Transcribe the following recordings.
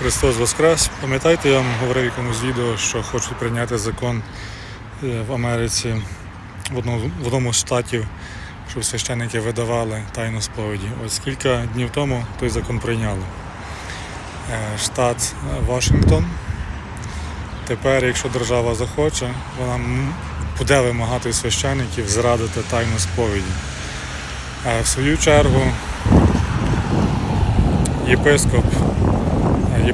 Христос Воскрес. Пам'ятаєте, я вам говорив якомусь відео, що хочуть прийняти закон е, в Америці в одному, в одному з штатів, щоб священники видавали тайну сповіді. Ось кілька днів тому той закон прийняли. Е, Штат Вашингтон. Тепер, якщо держава захоче, вона буде вимагати священиків зрадити тайну сповіді. Е, В свою чергу єпископ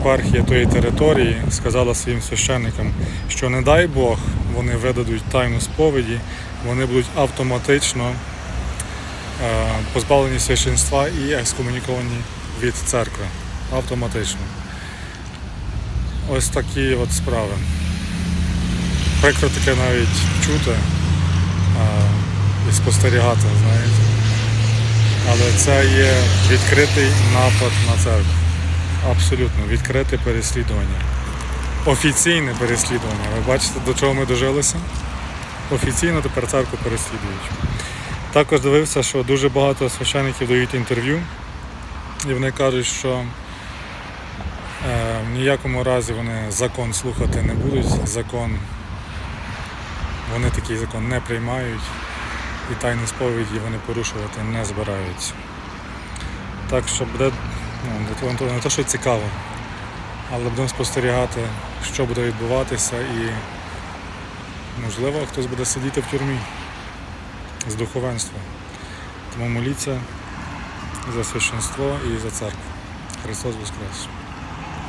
єпархія тої території сказала своїм священникам, що не дай Бог вони видадуть тайну сповіді, вони будуть автоматично е, позбавлені священства і екскомуніковані від церкви. Автоматично. Ось такі от справи. Прикро таке навіть чути е, і спостерігати, знаєте. Але це є відкритий напад на церкву. Абсолютно відкрите переслідування. Офіційне переслідування. Ви бачите, до чого ми дожилися? Офіційно тепер церкву переслідують. Також дивився, що дуже багато священиків дають інтерв'ю, і вони кажуть, що е, в ніякому разі вони закон слухати не будуть. Закон, вони такий закон не приймають і тайну сповіді вони порушувати не збираються. Так що буде ну, не не те, що цікаво, але будемо спостерігати, що буде відбуватися і можливо хтось буде сидіти в тюрмі з духовенства. Тому моліться за священство і за церкву. Христос Воскрес!